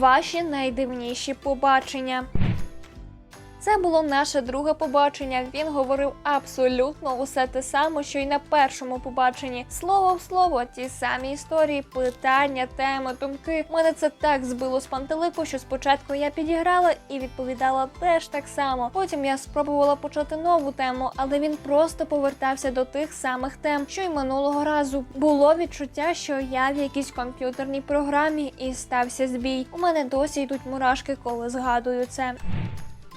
ваші найдивніші побачення. Це було наше друге побачення. Він говорив абсолютно усе те саме, що й на першому побаченні. Слово в слово, ті самі історії, питання, теми, думки. Мене це так збило з пантелику, що спочатку я підіграла і відповідала теж так само. Потім я спробувала почати нову тему, але він просто повертався до тих самих тем, що й минулого разу. Було відчуття, що я в якійсь комп'ютерній програмі і стався збій. У мене досі йдуть мурашки, коли згадую це.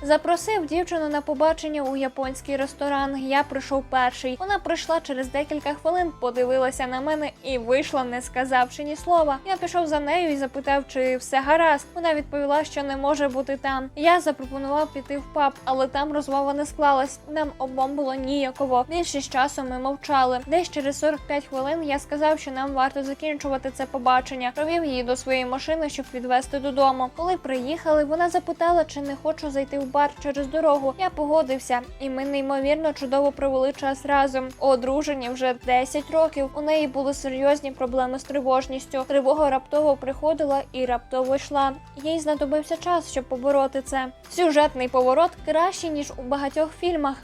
Запросив дівчину на побачення у японський ресторан. Я прийшов перший. Вона прийшла через декілька хвилин, подивилася на мене і вийшла, не сказавши ні слова. Я пішов за нею і запитав, чи все гаразд. Вона відповіла, що не може бути там. Я запропонував піти в паб, але там розмова не склалась. Нам обом було ніяково. Більшість часу ми мовчали. Десь через 45 хвилин я сказав, що нам варто закінчувати це побачення. Провів її до своєї машини, щоб відвезти додому. Коли приїхали, вона запитала, чи не хочу зайти в бар через дорогу. Я погодився, і ми неймовірно чудово провели час разом. Одружені вже 10 років. У неї були серйозні проблеми з тривожністю. Тривога раптово приходила і раптово йшла. Їй знадобився час, щоб побороти це. Сюжетний поворот кращий ніж у багатьох фільмах.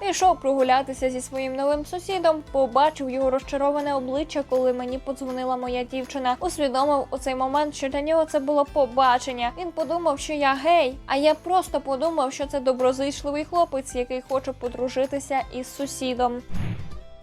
Пішов прогулятися зі своїм новим сусідом, побачив його розчароване обличчя, коли мені подзвонила моя дівчина. Усвідомив у цей момент, що для нього це було побачення. Він подумав, що я гей, а я просто подумав, що це доброзичливий хлопець, який хоче подружитися із сусідом.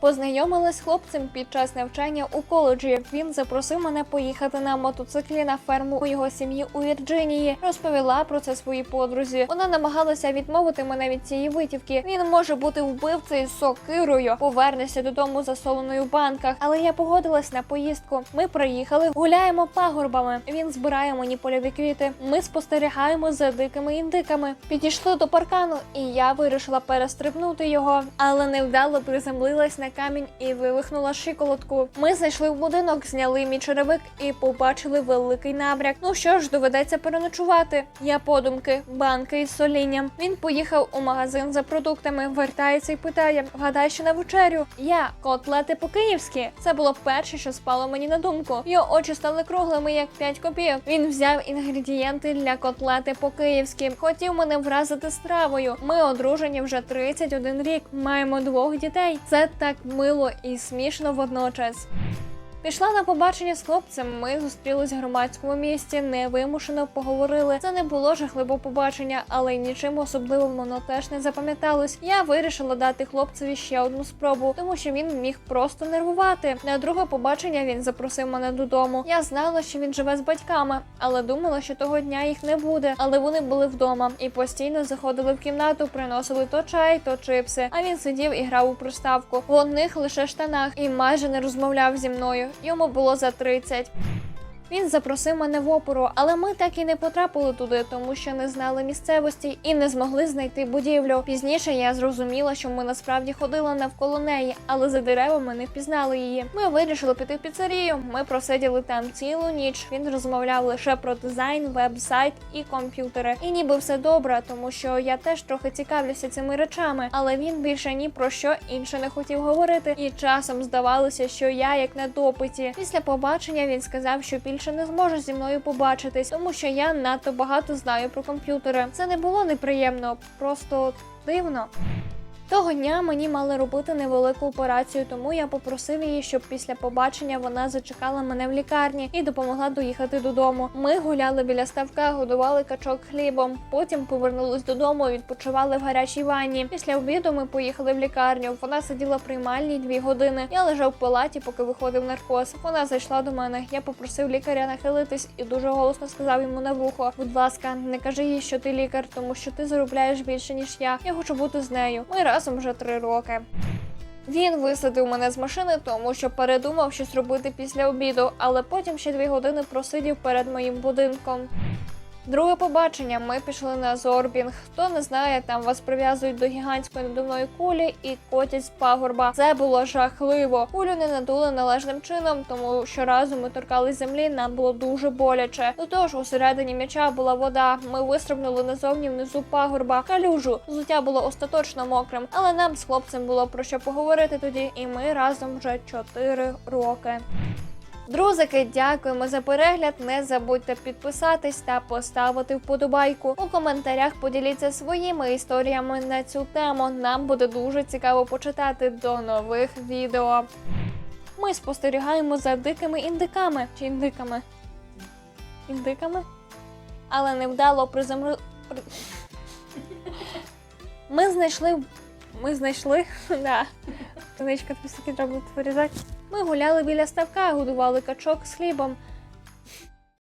Познайомилась з хлопцем під час навчання у коледжі. Він запросив мене поїхати на мотоциклі на ферму у його сім'ї у Вірджинії. Розповіла про це своїй подрузі. Вона намагалася відмовити мене від цієї витівки. Він може бути вбивцею з сокирою. Повернешся додому засоленою в банках. Але я погодилась на поїздку. Ми приїхали, гуляємо пагорбами. Він збирає мені польові квіти. Ми спостерігаємо за дикими індиками. Підійшли до паркану, і я вирішила перестрибнути його, але невдало приземлилась на камінь і вивихнула шиколотку. Ми зайшли в будинок, зняли мій черевик і побачили великий набряк. Ну що ж, доведеться переночувати. Я подумки, банки із солінням. Він поїхав у магазин за продуктами, вертається і питає: вгадай, що на вечерю. Я котлети по-київськи. Це було перше, що спало мені на думку. Його очі стали круглими, як 5 копійок. Він взяв інгредієнти для котлети по-київськи. Хотів мене вразити стравою. Ми одружені вже 31 рік. Маємо двох дітей. Це так мило і смішно водночас. Пішла на побачення з хлопцем. Ми зустрілись в громадському місці, невимушено поговорили. Це не було жахливе побачення, але нічим особливим воно теж не запам'яталось. Я вирішила дати хлопцеві ще одну спробу, тому що він міг просто нервувати. На друге побачення він запросив мене додому. Я знала, що він живе з батьками, але думала, що того дня їх не буде. Але вони були вдома і постійно заходили в кімнату, приносили то чай, то чипси. А він сидів і грав у приставку в одних лише штанах і майже не розмовляв зі мною. Йому було за 30. Він запросив мене в оперу, але ми так і не потрапили туди, тому що не знали місцевості і не змогли знайти будівлю. Пізніше я зрозуміла, що ми насправді ходили навколо неї, але за деревами не впізнали її. Ми вирішили піти в піцерію. Ми просиділи там цілу ніч. Він розмовляв лише про дизайн, веб-сайт і комп'ютери. І ніби все добре, тому що я теж трохи цікавлюся цими речами, але він більше ні про що інше не хотів говорити. І часом здавалося, що я як на допиті. Після побачення він сказав, що більше не зможе зі мною побачитись, тому що я надто багато знаю про комп'ютери. Це не було неприємно, просто дивно. Того дня мені мали робити невелику операцію, тому я попросив її, щоб після побачення вона зачекала мене в лікарні і допомогла доїхати додому. Ми гуляли біля ставка, годували качок хлібом. Потім повернулись додому відпочивали в гарячій ванні. Після обіду ми поїхали в лікарню. Вона сиділа в приймальній дві години. Я лежав в палаті, поки виходив наркоз. Вона зайшла до мене. Я попросив лікаря нахилитись і дуже голосно сказав йому на вухо: будь ласка, не кажи їй, що ти лікар, тому що ти заробляєш більше ніж я. Я хочу бути з нею. Ми разом вже три роки. Він висадив мене з машини, тому що передумав щось робити після обіду, але потім ще дві години просидів перед моїм будинком. Друге побачення. Ми пішли на зорбінг. Хто не знає, там вас прив'язують до гігантської надувної кулі і котять з пагорба. Це було жахливо. Кулю не надули належним чином, тому щоразу ми торкались землі, нам було дуже боляче. До того ж, усередині м'яча була вода. Ми вистрибнули назовні внизу пагорба. Калюжу. Взуття було остаточно мокрим, але нам з хлопцем було про що поговорити тоді, і ми разом вже чотири роки. Друзики, дякуємо за перегляд. Не забудьте підписатись та поставити вподобайку. У коментарях поділіться своїми історіями на цю тему. Нам буде дуже цікаво почитати до нових відео. Ми спостерігаємо за дикими індиками чи індиками. Індиками? Але невдало приземли. при- Ми знайшли. Ми знайшли. Да. Конечка трусики треба буде вирізати. Ми гуляли біля ставка, годували качок з хлібом.